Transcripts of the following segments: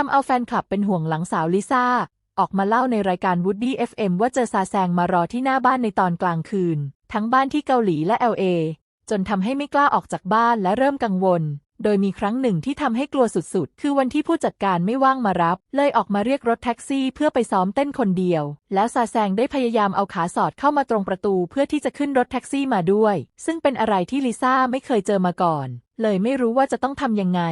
ทำเอาแฟนคลับเป็นห่วงหลังสาวลิซ่า ออกมาเล่าในรายการ Woody FM ว่าเจอซาแซงมารอที่หน้าบ้านในตอนกลางคืน ทั้งบ้านที่เกาหลีและ LA จนทำให้ไม่กล้าออกจากบ้านและเริ่มกังวล โดยมีครั้งหนึ่งที่ทำให้กลัวสุดๆ คือวันที่ผู้จัดการไม่ว่างมารับ เลยออกมาเรียกรถแท็กซี่เพื่อไปซ้อมเต้นคนเดียว แล้วซาแซงได้พยายามเอาขาสอดเข้ามาตรงประตูเพื่อที่จะขึ้นรถแท็กซี่มาด้วย ซึ่งเป็นอะไรที่ลิซ่าไม่เคยเจอมาก่อน เลยไม่รู้ว่าจะต้องทำยังไง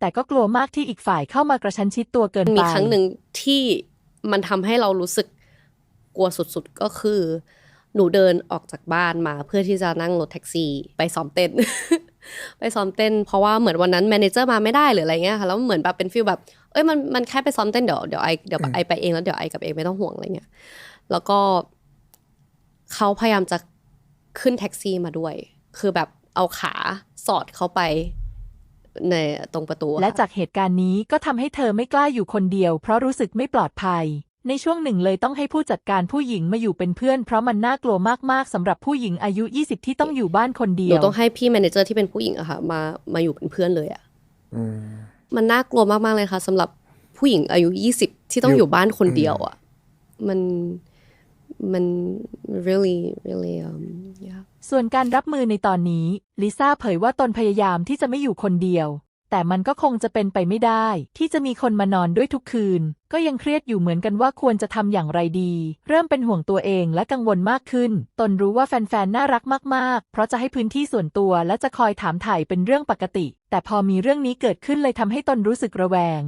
แต่ก็กลัวมากที่อีกฝ่ายเข้ามากระชั้นชิดตัวเกินไป มีครั้งหนึ่งที่มันทำให้เรารู้สึกกลัวสุดๆก็คือ หนูเดินออกจากบ้านมา เพื่อที่จะนั่งรถแท็กซี่ไปซ้อมเต้น ไปซ้อมเต้น เพราะว่าเหมือนวันนั้นแมเนเจอร์มาไม่ได้หรืออะไรเงี้ยค่ะแล้วเหมือนแบบเป็นฟีลแบบเอ้ยมันมันแค่ไปซ้อมเต้นเดี๋ยวเดี๋ยวไอเดี๋ยวไอไปเองแล้วเดี๋ยวไอกับเองไม่ต้องห่วงอะไรเงี้ยแล้วก็เขาพยายามจะขึ้นแท็กซี่มาด้วย คือแบบเอาขาสอดเข้าไป ในตรงประตูอและค่จากเหตุการณ์นี้ก็ทำให้เธอไม่กล้าอยู่คนเดียว เพราะรู้สึกไม่ปลอดภัย ในช่วงหนึ่งเลยต้องให้ผู้จัดการผู้หญิงมาอยู่เป็นเพื่อน เพราะมันน่ากลัวมากๆสำหรับผู้หญิงอายุ 20 ที่ต้องอยู่บ้านคนเดีหนูยวต้องให้พี่แมเนเจอร์ที่เป็นผู้หญิงอะค่ะมามาอยู่เป็นเพื่อนเลยอะอืม มันน่ากลัวมากๆเลยค่ะสำหรับผู้หญิงอายุยี่สิบที่ต้องอยู่ อยู่บ้านคนเดียวอะมัน มัน really really um yeah ส่วนการรับมือในตอนนี้ลิซ่าเผยว่าตนพยายามที่จะไม่อยู่คนเดียว แต่มันก็คงจะเป็นไปไม่ได้ ที่จะมีคนมานอนด้วยทุกคืน ก็ยังเครียดอยู่เหมือนกันว่าควรจะทำอย่างไรดี เริ่มเป็นห่วงตัวเองและกังวลมากขึ้น ตนรู้ว่าแฟนๆ น่ารักมากๆ เพราะจะให้พื้นที่ส่วนตัวและจะคอยถามถ่ายเป็นเรื่องปกติ แต่พอมีเรื่องนี้เกิดขึ้นเลยทำให้ตนรู้สึกระแวง